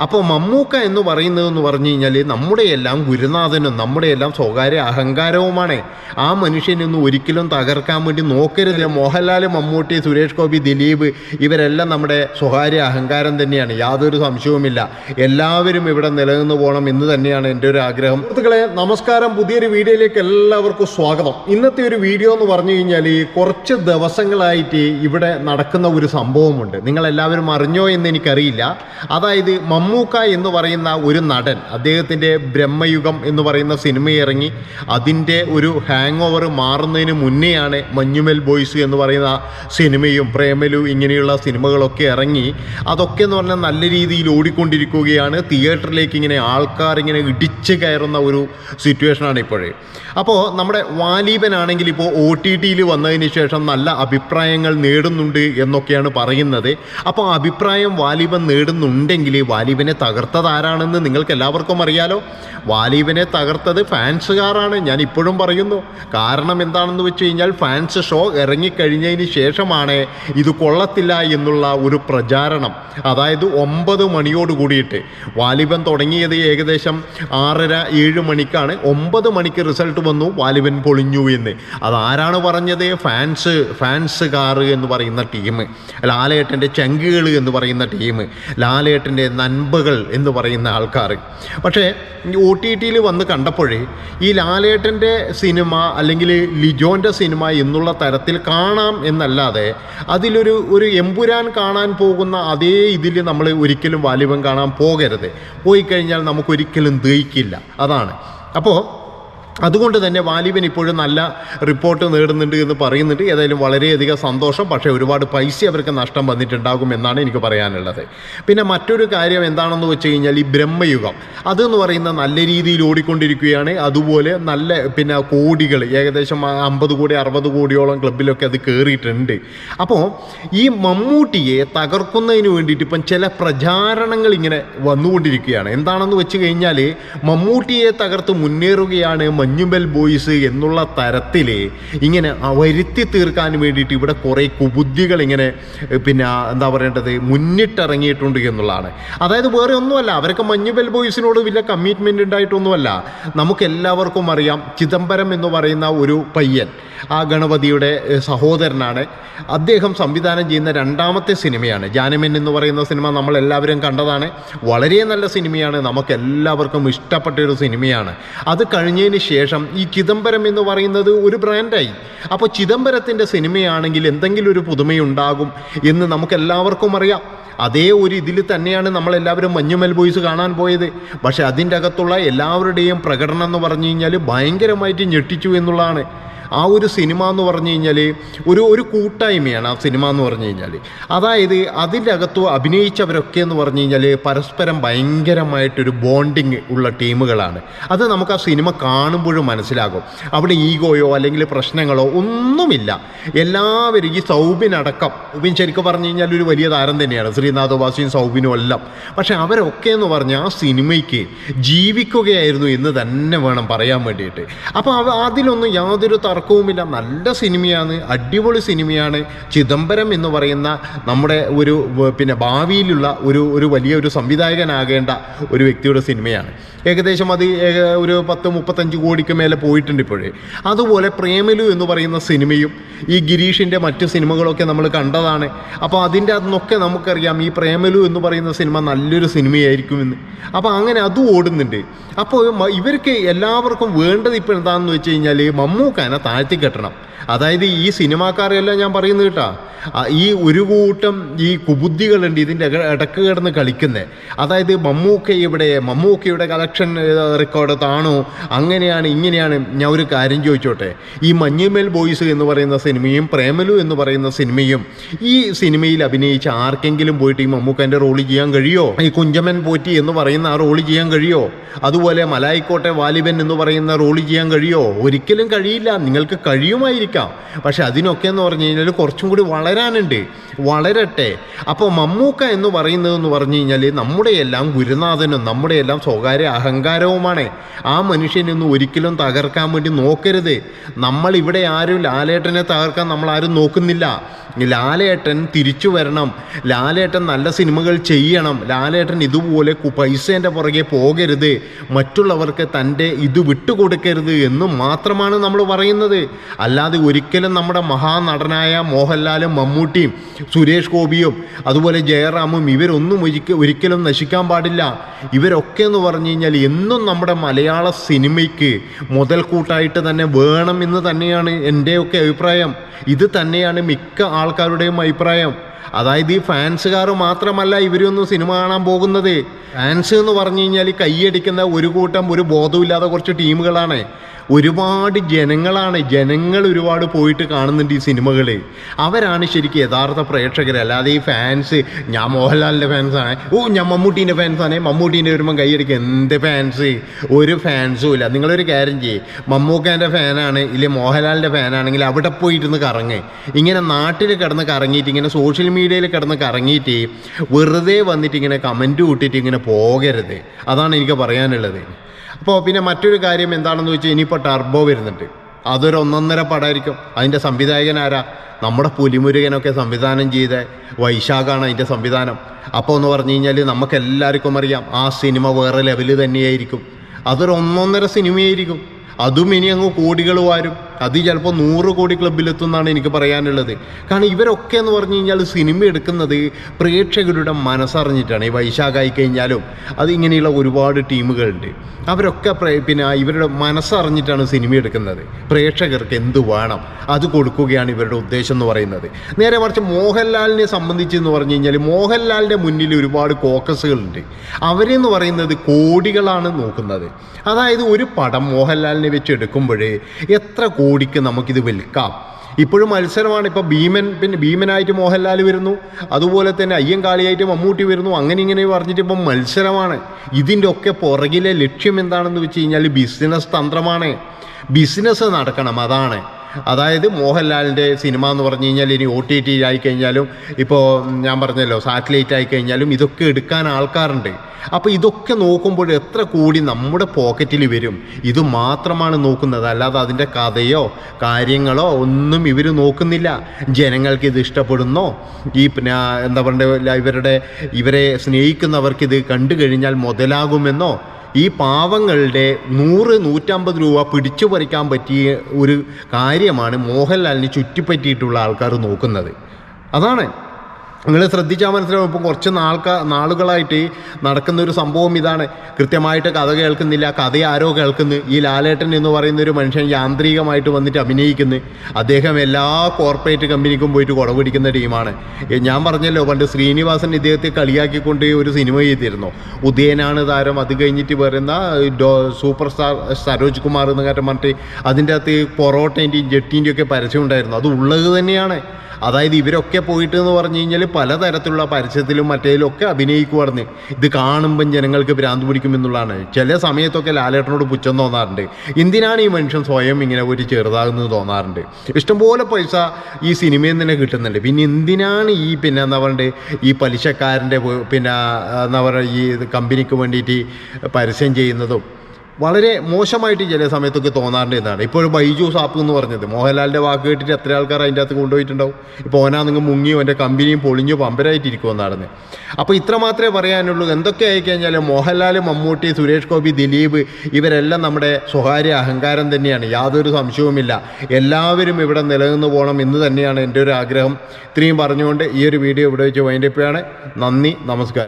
അപ്പോൾ മമ്മൂക്ക എന്ന് പറയുന്നതെന്ന് പറഞ്ഞു കഴിഞ്ഞാൽ നമ്മുടെ എല്ലാം ഗുരുനാഥനും നമ്മുടെ എല്ലാം സ്വകാര്യ അഹങ്കാരവുമാണ്. ആ മനുഷ്യനൊന്നും ഒരിക്കലും തകർക്കാൻ വേണ്ടി നോക്കരുത്. മോഹൻലാൽ മമ്മൂട്ടി സുരേഷ് ഗോപി ദിലീപ് ഇവരെല്ലാം നമ്മുടെ സ്വകാര്യ അഹങ്കാരം തന്നെയാണ്. യാതൊരു സംശയവുമില്ല. എല്ലാവരും ഇവിടെ നിലനിന്ന് പോകണം എന്ന് തന്നെയാണ് എന്റെ ഒരു ആഗ്രഹം. സുഹൃത്തുക്കളെ നമസ്കാരം. പുതിയൊരു വീഡിയോയിലേക്ക് എല്ലാവർക്കും സ്വാഗതം. ഇന്നത്തെ ഒരു വീഡിയോ എന്ന് പറഞ്ഞു കഴിഞ്ഞാൽ കുറച്ച് ദിവസങ്ങളായിട്ട് ഇവിടെ നടക്കുന്ന ഒരു സംഭവമുണ്ട്. നിങ്ങൾ എല്ലാവരും അറിഞ്ഞോ എന്ന് എനിക്കറിയില്ല. അതായത് മമ്മൂക്ക എന്ന് പറയുന്ന ഒരു നടൻ അദ്ദേഹത്തിന്റെ ബ്രഹ്മയുഗം എന്ന് പറയുന്ന സിനിമ ഇറങ്ങി അതിന്റെ ഒരു ഹാങ് ഓവർ മാറുന്നതിന് മുന്നെയാണ് മഞ്ഞുമൽ ബോയ്സ് എന്ന് പറയുന്ന സിനിമയും പ്രേമലു ഇങ്ങനെയുള്ള സിനിമകളൊക്കെ ഇറങ്ങി. അതൊക്കെ എന്ന് പറഞ്ഞാൽ നല്ല രീതിയിൽ ഓടിക്കൊണ്ടിരിക്കുകയാണ്. തിയേറ്ററിലേക്ക് ഇങ്ങനെ ആൾക്കാർ ഇങ്ങനെ ഇടിച്ച് കയറുന്ന ഒരു സിറ്റുവേഷനാണ് ഇപ്പോഴേ. അപ്പോൾ നമ്മുടെ വാലീബനാണെങ്കിൽ ഇപ്പോൾ ഒ ടി ടിയിൽ വന്നതിന് ശേഷം നല്ല അഭിപ്രായങ്ങൾ നേടുന്നുണ്ട് എന്നൊക്കെയാണ് പറയുന്നത്. അപ്പോൾ അഭിപ്രായം വാലിബൻ നേടുന്നുണ്ടെങ്കിൽ വാലിബനെ തകർത്തത് ആരാണെന്ന് നിങ്ങൾക്ക് എല്ലാവർക്കും അറിയാലോ. വാലീബിനെ തകർത്തത് ഫാൻസുകാരാണ് ഞാൻ ഇപ്പോഴും പറയുന്നു. കാരണം എന്താണെന്ന് വെച്ച് കഴിഞ്ഞാൽ ഫാൻസ് ഷോ ഇറങ്ങിക്കഴിഞ്ഞതിന് ശേഷമാണ് ഇത് കൊള്ളത്തില്ല എന്നുള്ള ഒരു പ്രചാരണം. അതായത് ഒമ്പത് മണിയോട് കൂടിയിട്ട് വാലിബൻ തുടങ്ങിയത് ഏകദേശം ആറര ഏഴ് മണിക്കാണ്. ഒമ്പത് മണിക്ക് റിസൾട്ട് വന്നു വാലിബൻ പൊളിഞ്ഞു എന്ന്. അതാരാണ് പറഞ്ഞത്? ഫാൻസ് ഫാൻസുകാർ എന്ന് പറയുന്ന ടീം. ലാലേട്ടന്റെ ചങ്കുകൾ എന്ന് പറയുന്ന ടീം. ലാലേട്ടന്റെ നൻപകൾ എന്ന് പറയുന്ന ആൾക്കാർ. പക്ഷേ ഒ ടി ടിയിൽ വന്ന് കണ്ടപ്പോഴേ ഈ ലാലേട്ടന്റെ സിനിമ അല്ലെങ്കിൽ ലിജോന്റെ സിനിമ എന്നുള്ള തരത്തിൽ കാണാം എന്നല്ലാതെ അതിലൊരു ഒരു എമ്പുരാൻ കാണാൻ പോകുന്ന അതേ ഇതിൽ നമ്മൾ ഒരിക്കലും വാലിബം കാണാൻ പോകരുത്. പോയി കഴിഞ്ഞാൽ നമുക്കൊരിക്കലും ദഹിക്കില്ല. അതാണ്. അപ്പോൾ അതുകൊണ്ട് തന്നെ വാലിബൻ ഇപ്പോഴും നല്ല റിപ്പോർട്ട് നേടുന്നുണ്ട് എന്ന് പറയുന്നുണ്ട്. ഏതായാലും വളരെയധികം സന്തോഷം. പക്ഷേ ഒരുപാട് പൈസ അവർക്ക് നഷ്ടം വന്നിട്ടുണ്ടാകും എന്നാണ് എനിക്ക് പറയാനുള്ളത്. പിന്നെ മറ്റൊരു കാര്യം എന്താണെന്ന് വെച്ച് കഴിഞ്ഞാൽ ഈ ബ്രഹ്മയുഗം. അതെന്ന് പറയുന്ന നല്ല രീതിയിൽ ഓടിക്കൊണ്ടിരിക്കുകയാണ്. അതുപോലെ നല്ല പിന്നെ കോടികൾ ഏകദേശം അമ്പത് കോടി അറുപത് കോടിയോളം ക്ലബിലൊക്കെ അത് കയറിയിട്ടുണ്ട് അപ്പോൾ ഈ മമ്മൂട്ടിയെ തകർക്കുന്നതിന് വേണ്ടിയിട്ട് ഇപ്പം ചില പ്രചാരണങ്ങൾ ഇങ്ങനെ വന്നുകൊണ്ടിരിക്കുകയാണ്. എന്താണെന്ന് വെച്ച് കഴിഞ്ഞാൽ മമ്മൂട്ടിയെ തകർത്ത് മുന്നേറുകയാണ് മഞ്ഞുമൽ ബോയ്സ് എന്നുള്ള തരത്തിൽ ഇങ്ങനെ വരുത്തി തീർക്കാൻ വേണ്ടിയിട്ട് ഇവിടെ കുറേ കുബുദ്ധികൾ ഇങ്ങനെ പിന്നെ എന്താ പറയേണ്ടത് മുന്നിട്ടിറങ്ങിയിട്ടുണ്ട് എന്നുള്ളതാണ്. അതായത് വേറെ ഒന്നുമല്ല അവരൊക്കെ മഞ്ഞുമൽ ബോയ്സിനോട് വലിയ കമ്മിറ്റ്മെന്റ് ഉണ്ടായിട്ടൊന്നുമല്ല. നമുക്കെല്ലാവർക്കും അറിയാം ചിദംബരം എന്ന് പറയുന്ന ഒരു പയ്യൻ ആ ഗണപതിയുടെ സഹോദരനാണ്. അദ്ദേഹം സംവിധാനം ചെയ്യുന്ന രണ്ടാമത്തെ സിനിമയാണ്. ജാനമൻ എന്ന് പറയുന്ന സിനിമ നമ്മൾ എല്ലാവരും കണ്ടതാണ്. വളരെ നല്ല സിനിമയാണ് നമുക്കെല്ലാവർക്കും ഇഷ്ടപ്പെട്ട ഒരു സിനിമയാണ്. അത് കഴിഞ്ഞതിന് ശേഷം ഈ ചിദംബരം എന്ന് പറയുന്നത് ഒരു ബ്രാൻഡായി അപ്പോൾ ചിദംബരത്തിന്റെ സിനിമയാണെങ്കിൽ എന്തെങ്കിലും ഒരു പുതുമയുണ്ടാകും എന്ന് നമുക്കെല്ലാവർക്കും അറിയാം. അതേ ഒരു ഇതിൽ തന്നെയാണ് നമ്മളെല്ലാവരും മഞ്ഞുമൽ ബോയ്സ് കാണാൻ പോയത്. പക്ഷേ അതിന്റെ അകത്തുള്ള എല്ലാവരുടെയും പ്രകടനം എന്ന് പറഞ്ഞു കഴിഞ്ഞാൽ ഭയങ്കരമായിട്ട് ഞെട്ടിച്ചു എന്നുള്ളതാണ്. ആ ഒരു സിനിമ എന്ന് പറഞ്ഞു കഴിഞ്ഞാൽ ഒരു ഒരു കൂട്ടായ്മയാണ് ആ സിനിമ എന്ന് പറഞ്ഞു കഴിഞ്ഞാൽ അതായത് അതിന്റെ അകത്ത് അഭിനയിച്ചവരൊക്കെ എന്ന് പറഞ്ഞു കഴിഞ്ഞാൽ പരസ്പരം ഭയങ്കരമായിട്ടൊരു ബോണ്ടിങ് ഉള്ള ടീമുകളാണ്. അത് നമുക്ക് ആ സിനിമ കാണുമ്പോഴും മനസ്സിലാകും. അവിടെ ഈഗോയോ അല്ലെങ്കിൽ പ്രശ്നങ്ങളോ ഒന്നുമില്ല. എല്ലാവരും ഈ സൗബിനടക്കം ഉബിൻ ശരിക്കും പറഞ്ഞു കഴിഞ്ഞാൽ ഒരു വലിയ താരം തന്നെയാണ്. ശ്രീനാഥ് വാസിയും സൗബിനും എല്ലാം. പക്ഷേ അവരൊക്കെ എന്ന് പറഞ്ഞാൽ ആ സിനിമയ്ക്ക് ജീവിക്കുകയായിരുന്നു എന്ന് തന്നെ വേണം പറയാൻ വേണ്ടിയിട്ട്. അപ്പോൾ അതിലൊന്നും യാതൊരു തർക്കവുമില്ല. നല്ല സിനിമയാണ് അടിപൊളി സിനിമയാണ്. ചിദംബരം എന്ന് പറയുന്ന നമ്മുടെ ഒരു പിന്നെ ഭാവിയിലുള്ള ഒരു ഒരു വലിയ ഒരു സംവിധായകനാകേണ്ട ഒരു വ്യക്തിയുടെ സിനിമയാണ്. ഏകദേശം അത് ഒരു പത്ത് മുപ്പത്തഞ്ച് കോടിക്ക് മേലെ പോയിട്ടുണ്ട് ഇപ്പോഴേ. അതുപോലെ പ്രേമലു എന്ന് പറയുന്ന സിനിമയും ഈ ഗിരീഷിന്റെ മറ്റ് സിനിമകളൊക്കെ നമ്മൾ കണ്ടതാണ്. അപ്പോൾ അതിന്റെ അതിനൊക്കെ നമുക്കറിയാം ഈ പ്രേമലു എന്ന് പറയുന്ന സിനിമ നല്ലൊരു സിനിമയായിരിക്കുമെന്ന് അപ്പോൾ അങ്ങനെ അതും ഓടുന്നുണ്ട്. അപ്പോൾ ഇവർക്ക് എല്ലാവർക്കും വേണ്ടത് ഇപ്പോൾ എന്താണെന്ന് വെച്ച് കഴിഞ്ഞാൽ മമ്മൂക്കാനെ താഴ്ത്തി കെട്ടണം. അതായത് ഈ സിനിമാക്കാരെല്ലാം ഞാൻ പറയുന്നത് കേട്ടാ ഈ ഒരു കൂട്ടം ഈ കുബുദ്ധികളുണ്ട് ഇതിന്റെ ഇട- ഇടയ്ക്ക് കിടന്ന് കളിക്കുന്നത് അതായത് മമ്മൂക്ക ഇവിടെ മമ്മൂക്കയുടെ കളക്ഷൻ റെക്കോർഡ് താണോ? അങ്ങനെയാണ് ഇങ്ങനെയാണ്. ഞാൻ ഒരു കാര്യം ചോദിച്ചോട്ടെ. ഈ മഞ്ഞുമേൽ ബോയ്സ് എന്ന് പറയുന്ന സിനിമയും പ്രേമലു എന്ന് പറയുന്ന സിനിമയും ഈ സിനിമയിൽ അഭിനയിച്ച ആർക്കെങ്കിലും പോയിട്ട് ഈ മമ്മൂക്കന്റെ റോൾ ചെയ്യാൻ കഴിയോ? ഈ കുഞ്ചമൻ പോറ്റി എന്ന് പറയുന്ന ആ റോൾ ചെയ്യാൻ കഴിയോ? അതുപോലെ മലായിക്കോട്ടെ വാലിബൻ എന്ന് പറയുന്ന റോൾ ചെയ്യാൻ കഴിയോ? ഒരിക്കലും കഴിയില്ല. നിങ്ങൾക്ക് കഴിയുമായിരിക്കാം. പക്ഷെ അതിനൊക്കെ എന്ന് പറഞ്ഞു കഴിഞ്ഞാൽ കുറച്ചും കൂടി വളരാനുണ്ട്. വളരട്ടെ. അപ്പോൾ മമ്മൂക്ക എന്ന് പറയുന്നതെന്ന് പറഞ്ഞു കഴിഞ്ഞാൽ നമ്മുടെ എല്ലാം ഗുരുനാഥനും നമ്മുടെ എല്ലാം സ്വകാര്യ അഹങ്കാരവുമാണ്. ആ മനുഷ്യനൊന്നും ഒരിക്കലും തകർക്കാൻ വേണ്ടി നോക്കരുത്. നമ്മൾ ഇവിടെ ആരും ലാലേട്ടനെ തകർക്കാൻ നമ്മൾ ആരും നോക്കുന്നില്ല. ലാലേട്ടൻ തിരിച്ചു വരണം. ലാലേട്ടൻ നല്ല സിനിമകൾ ചെയ്യണം. ലാലേട്ടൻ ഇതുപോലെ പൈസേന്റെ പുറകെ പോകരുത്. മറ്റുള്ളവർക്ക് തന്റെ ഇത് വിട്ടുകൊടുക്കരുത് എന്ന് മാത്രമാണ് നമ്മൾ പറയുന്നത്. അല്ലാതെ ഒരിക്കലും നമ്മുടെ മഹാനടനായ മോഹൻലാലും മമ്മൂട്ടിയും സുരേഷ് ഗോപിയും അതുപോലെ ജയറാമും ഇവരൊന്നും ഒരിക്ക ഒരിക്കലും നശിക്കാൻ പാടില്ല. ഇവരൊക്കെ എന്ന് പറഞ്ഞു കഴിഞ്ഞാൽ എന്നും നമ്മുടെ മലയാള സിനിമയ്ക്ക് മുതൽക്കൂട്ടായിട്ട് തന്നെ വേണം എന്ന് തന്നെയാണ് എന്റെയൊക്കെ അഭിപ്രായം. ഇത് തന്നെയാണ് മിക്ക ആൾക്കാരുടെയും അഭിപ്രായം. അതായത് ഈ ഫാൻസുകാർ മാത്രമല്ല ഇവരൊന്നും സിനിമ കാണാൻ പോകുന്നത്. ഫാൻസ് എന്ന് പറഞ്ഞു കഴിഞ്ഞാൽ കൈയടിക്കുന്ന ഒരു കൂട്ടം ഒരു ബോധമില്ലാത്ത കുറച്ച് ടീമുകളാണ്. ഒരുപാട് ജനങ്ങളാണ്. ജനങ്ങൾ ഒരുപാട് പോയിട്ട് കാണുന്നുണ്ട് ഈ സിനിമകൾ. അവരാണ് ശരിക്കും യഥാർത്ഥ പ്രേക്ഷകർ. അല്ലാതെ ഈ ഫാൻസ് ഞാൻ മോഹൻലാലിന്റെ ഫാൻസാണ്. ഓ ഞാൻ മമ്മൂട്ടീന്റെ ഫാൻസാണ്. മമ്മൂട്ടീന്റെ വരുമ്പോൾ കൈയടിക്കുക എന്ത് ഫാൻസ്? ഒരു ഫാൻസും ഇല്ല. നിങ്ങളൊരു കാര്യം ചെയ്യേ. മമ്മൂക്കാന്റെ ഫാനാണ് ഇല്ലേ? മോഹൻലാലിന്റെ ഫാനാണെങ്കിൽ അവിടെ പോയിരുന്ന് കറങ്ങ്. ഇങ്ങനെ നാട്ടിൽ കിടന്ന് കറങ്ങിയിട്ട് ഇങ്ങനെ സോഷ്യൽ മീഡിയയിൽ കിടന്ന് കറങ്ങിയിട്ട് വെറുതെ വന്നിട്ട് ഇങ്ങനെ കമന്റ് കൂട്ടിയിട്ട് ഇങ്ങനെ പോകരുത്. അതാണ് എനിക്ക് പറയാനുള്ളത്. അപ്പോൾ പിന്നെ മറ്റൊരു കാര്യം എന്താണെന്ന് വെച്ചാൽ ഇനിയിപ്പോൾ ടർബോ വരുന്നുണ്ട്. അതൊരു ഒന്നൊന്നര പടമായിരിക്കും അതിന്റെ സംവിധായകൻ ആരാ? നമ്മുടെ പുലിമുരുകനൊക്കെ സംവിധാനം ചെയ്ത വൈശാഖാണ് അതിന്റെ സംവിധാനം. അപ്പോൾ എന്ന് പറഞ്ഞു കഴിഞ്ഞാൽ നമുക്ക് എല്ലാവർക്കും അറിയാം ആ സിനിമ വേറെ ലെവൽ തന്നെയായിരിക്കും. അതൊരു ഒന്നൊന്നര സിനിമയായിരിക്കും. അതും ഇനി അങ്ങ് കോടികൾ വാരും. അത് ചിലപ്പോൾ നൂറ് കോടി ക്ലബിലെത്തുമെന്നാണ് എനിക്ക് പറയാനുള്ളത്. കാരണം ഇവരൊക്കെ എന്ന് പറഞ്ഞു കഴിഞ്ഞാൽ സിനിമ എടുക്കുന്നത് പ്രേക്ഷകരുടെ മനസ്സറിഞ്ഞിട്ടാണ്. ഈ വൈശാഖായി കഴിഞ്ഞാലും അത് ഇങ്ങനെയുള്ള ഒരുപാട് ടീമുകളുണ്ട്. അവരൊക്കെ പിന്നെ ഇവരുടെ മനസ്സറിഞ്ഞിട്ടാണ് സിനിമ എടുക്കുന്നത്. പ്രേക്ഷകർക്ക് എന്ത് വേണം? അത് കൊടുക്കുകയാണ് ഇവരുടെ ഉദ്ദേശം എന്ന് പറയുന്നത്. നേരെ മറിച്ച് മോഹൻലാലിനെ സംബന്ധിച്ച് എന്ന് പറഞ്ഞു കഴിഞ്ഞാൽ മോഹൻലാലിന്റെ മുന്നിൽ ഒരുപാട് കോക്കസുകളുണ്ട്. അവരെന്ന് പറയുന്നത് കോടികളാണ് നോക്കുന്നത്. അതായത് ഒരു പടം മോഹൻലാലിനെ വെച്ച് എടുക്കുമ്പോൾ എത്ര കോടിക്ക് നമുക്കിത് വിൽക്കാം. ഇപ്പോഴും മത്സരമാണ്. ഇപ്പോൾ ഭീമൻ പിന്നെ ഭീമനായിട്ട് മോഹൻലാൽ വരുന്നു. അതുപോലെ തന്നെ അയ്യങ്കാളിയായിട്ട് മമ്മൂട്ടി വരുന്നു. അങ്ങനെ ഇങ്ങനെ പറഞ്ഞിട്ട് ഇപ്പം മത്സരമാണ്. ഇതിന്റെ ഒക്കെ പുറകിലെ ലക്ഷ്യം എന്താണെന്ന് വെച്ച് കഴിഞ്ഞാൽ ബിസിനസ് തന്ത്രമാണ്. ബിസിനസ് നടക്കണം അതാണ്. അതായത് മോഹൻലാലിന്റെ സിനിമ എന്ന് പറഞ്ഞു കഴിഞ്ഞാൽ ഇനി ഒ ടി ടി ആയിക്കഴിഞ്ഞാലും ഇപ്പോൾ ഞാൻ പറഞ്ഞല്ലോ സാറ്റലൈറ്റ് ആയിക്കഴിഞ്ഞാലും ഇതൊക്കെ എടുക്കാൻ ആൾക്കാരുണ്ട്. അപ്പോൾ ഇതൊക്കെ നോക്കുമ്പോൾ എത്ര കൂടി നമ്മുടെ പോക്കറ്റിൽ വരും? ഇത് മാത്രമാണ് നോക്കുന്നത്. അല്ലാതെ അതിന്റെ കഥയോ കാര്യങ്ങളോ ഒന്നും ഇവർ നോക്കുന്നില്ല. ജനങ്ങൾക്ക് ഇത് ഇഷ്ടപ്പെടുന്നോ? ഈ പിന്നെ എന്താ പറയുക ഇവരുടെ ഇവരെ സ്നേഹിക്കുന്നവർക്ക് ഇത് കണ്ടു കഴിഞ്ഞാൽ മുതലാകുമെന്നോ? ഈ പാവങ്ങളുടെ നൂറ് നൂറ്റമ്പത് രൂപ പിടിച്ചു പറിക്കാൻ പറ്റിയ ഒരു കാര്യമാണ് മോഹൻലാലിന് ചുറ്റിപ്പറ്റിയിട്ടുള്ള ആൾക്കാർ നോക്കുന്നത്. അതാണ് നിങ്ങൾ ശ്രദ്ധിച്ചാൽ മനസ്സിലാവും ഇപ്പം കുറച്ച് നാൾക്ക നാളുകളായിട്ട് നടക്കുന്ന ഒരു സംഭവം ഇതാണ്. കൃത്യമായിട്ട് കഥ കേൾക്കുന്നില്ല കഥ ആരോ കേൾക്കുന്നു. ഈ ലാലേട്ടൻ എന്ന് പറയുന്ന ഒരു മനുഷ്യൻ യാന്ത്രികമായിട്ട് വന്നിട്ട് അഭിനയിക്കുന്നു. അദ്ദേഹം എല്ലാ കോർപ്പറേറ്റ് കമ്പനിക്കും പോയിട്ട് കുട പിടിക്കുന്ന ടീമാണ്. ഞാൻ പറഞ്ഞല്ലോ പണ്ട് ശ്രീനിവാസൻ ഇദ്ദേഹത്തെ കളിയാക്കിക്കൊണ്ട് ഒരു സിനിമ ചെയ്തിരുന്നു. ഉദയനാണ് താരം. അത് കഴിഞ്ഞിട്ട് വരുന്ന സൂപ്പർ സ്റ്റാർ സരോജ് കുമാർ എന്ന് കാര്യം പറഞ്ഞിട്ട് അതിന്റെ അകത്ത് പൊറോട്ടേന്റെയും ജെട്ടീന്റെയും ഒക്കെ പരസ്യം ഉണ്ടായിരുന്നു. അത് ഉള്ളത് തന്നെയാണ്. അതായത് ഇവരൊക്കെ പോയിട്ട് എന്ന് പറഞ്ഞു കഴിഞ്ഞാൽ പലതരത്തിലുള്ള പരസ്യത്തിലും മറ്റേതിലും ഒക്കെ അഭിനയിക്കുവാർന്ന്. ഇത് കാണുമ്പം ജനങ്ങൾക്ക് ഭ്രാന്ത് പിടിക്കുമെന്നുള്ളതാണ്. ചില സമയത്തൊക്കെ ലാലേട്ടനോട് പുച്ഛം തോന്നാറുണ്ട്. എന്തിനാണ് ഈ മനുഷ്യൻ സ്വയം ഇങ്ങനെ ഒരു ചെറുതാകുന്നത് തോന്നാറുണ്ട്. ഇഷ്ടംപോലെ പൈസ ഈ സിനിമയിൽ തന്നെ കിട്ടുന്നുണ്ട്. പിന്നെ എന്തിനാണ് ഈ പിന്നെ എന്താ പറയുക ഈ പലിശക്കാരന്റെ പിന്നെ എന്താ പറയുക ഈ കമ്പനിക്ക് വേണ്ടിയിട്ട് പരസ്യം ചെയ്യുന്നതും വളരെ മോശമായിട്ട് ചില സമയത്തൊക്കെ തോന്നാറുണ്ട് എന്നാണ്. ഇപ്പോൾ ഒരു ബൈജൂസ് ആപ്പ് എന്ന് പറഞ്ഞത്. മോഹൻലാലിന്റെ വാക്ക് കേട്ടിട്ട് എത്ര ആൾക്കാർ അതിന്റെ അകത്ത് കൊണ്ടുപോയിട്ടുണ്ടാവും? ഇപ്പോൾ ഓനാ നിങ്ങൾ മുങ്ങിയോ എന്റെ കമ്പനിയും പൊളിഞ്ഞു പമ്പരായിട്ടിരിക്കുമെന്നാണ് അപ്പോൾ ഇത്ര മാത്രമേ പറയാനുള്ളൂ. എന്തൊക്കെ ആയിക്കഴിഞ്ഞാൽ മോഹൻലാൽ മമ്മൂട്ടി സുരേഷ് ഗോപി ദിലീപ് ഇവരെല്ലാം നമ്മുടെ സ്വകാര്യ അഹങ്കാരം തന്നെയാണ്. യാതൊരു സംശയവുമില്ല. എല്ലാവരും ഇവിടെ നിലനിന്ന് പോകണം. എന്ന് തന്നെയാണ് എന്റെ ഒരു ആഗ്രഹം. ഇത്രയും പറഞ്ഞുകൊണ്ട് ഈ ഒരു വീഡിയോ ഇവിടെ വെച്ച് വൈൻഡപ്പിയാണ് നന്ദി നമസ്കാരം.